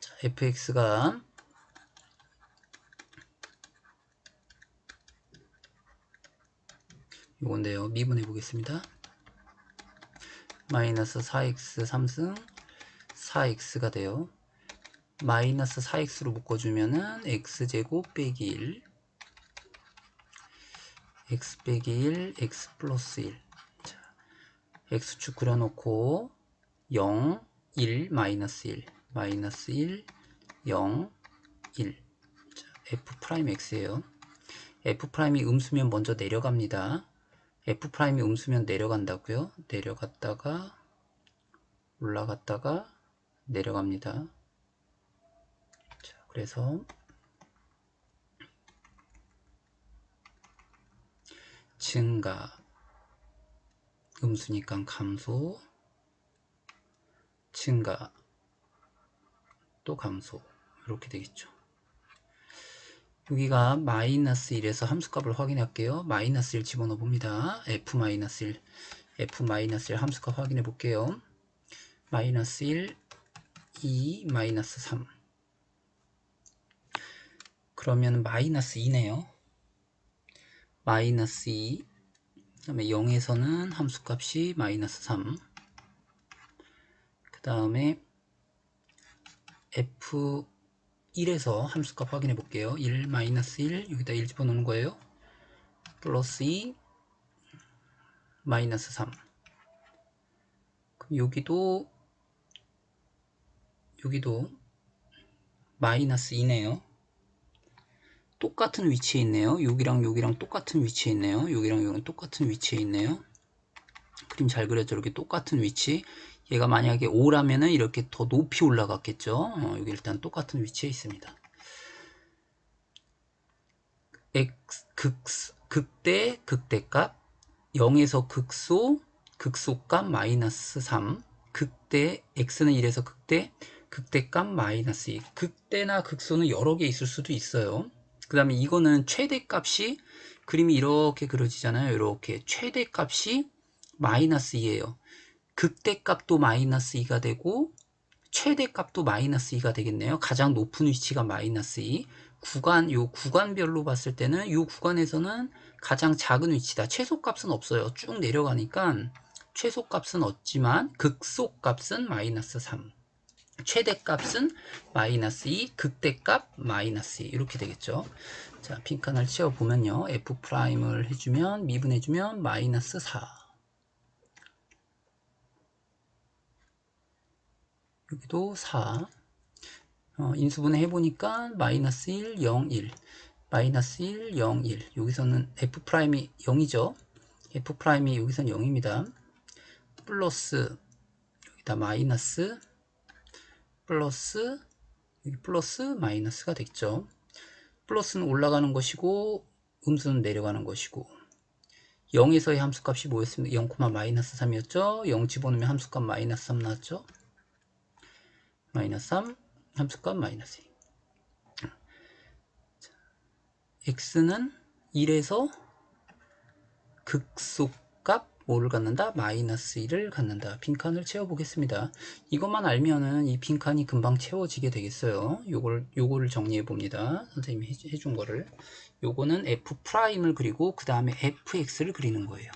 자, fx가 이건데요. 미분해 보겠습니다. 마이너스 4x 3승 4x가 돼요. 마이너스 4x로 묶어주면은 x제곱 빼기 1 x 빼기 1 x 플러스 1 자, x축 그려놓고 0 1 마이너스 1 마이너스 1 0 1 자, f 프라임 x예요. f 프라임이 음수면 먼저 내려갑니다. f 프라임이 음수면 내려간다고요. 내려갔다가 올라갔다가 내려갑니다. 자, 그래서 증가 음수니까 감소 증가 또 감소 이렇게 되겠죠. 여기가 마이너스 1에서 함수값을 확인할게요. 마이너스 1 집어넣어 봅니다. f 마이너스 1 f 마이너스 1 함수값 확인해 볼게요. 마이너스 1 2 마이너스 3 그러면 마이너스 2네요. 마이너스 2 그다음에 0에서는 함수값이 마이너스 3그 다음에 f 1에서 함수값 확인해 볼게요. 1 마이너스 1 여기다 1 집어넣는 거예요. 플러스 2 마이너스 3 그럼 여기도 여기도 마이너스 2네요. 똑같은 위치에 있네요. 여기랑 여기랑 똑같은 위치에 있네요. 여기랑 여기랑 똑같은 위치에 있네요. 그림 잘 그렸죠? 이렇게 똑같은 위치. 얘가 만약에 5라면은 이렇게 더 높이 올라갔겠죠. 어, 여기 일단 똑같은 위치에 있습니다. x 극, 극대 극대값 0에서 극소 극소값 마이너스 3 극대 x는 1에서 극대 극대값 마이너스 2 극대나 극소는 여러 개 있을 수도 있어요. 그 다음에 이거는 최대값이 그림이 이렇게 그려지잖아요. 이렇게 최대값이 마이너스 2예요. 극대값도 마이너스 2가 되고 최대값도 마이너스 2가 되겠네요. 가장 높은 위치가 마이너스 2. 구간 요 구간별로 봤을 때는 요 구간에서는 가장 작은 위치다. 최소값은 없어요. 쭉 내려가니까 최소값은 없지만 극소값은 마이너스 3. 최대값은 마이너스 2, 극대값 마이너스 2 이렇게 되겠죠. 자, 빈칸을 채워보면요. f 프라임을 해주면 미분해주면 마이너스 4 여기도 4 어, 인수분해 해보니까 마이너스 1, 0, 1 마이너스 1, 0, 1 여기서는 f 프라임이 0이죠. f 프라임이 여기서는 0입니다. 플러스 여기다 마이너스 플러스 여기 플러스 마이너스가 됐죠. 플러스는 올라가는 것이고 음수는 내려가는 것이고 0에서의 함수값이 뭐였습니까? 0, 마이너스 3이었죠. 0 집어넣으면 함수값 마이너스 3 나왔죠. 마이너스 3 함수값 마이너스 2 x는 1에서 극소값 뭐를 갖는다? 마이너스 1을 갖는다. 빈칸을 채워보겠습니다. 이것만 알면은 이 빈칸이 금방 채워지게 되겠어요. 요걸, 요거를 정리해 봅니다. 선생님이 해준 거를. 요거는 f 프라임을 그리고 그 다음에 fx를 그리는 거예요.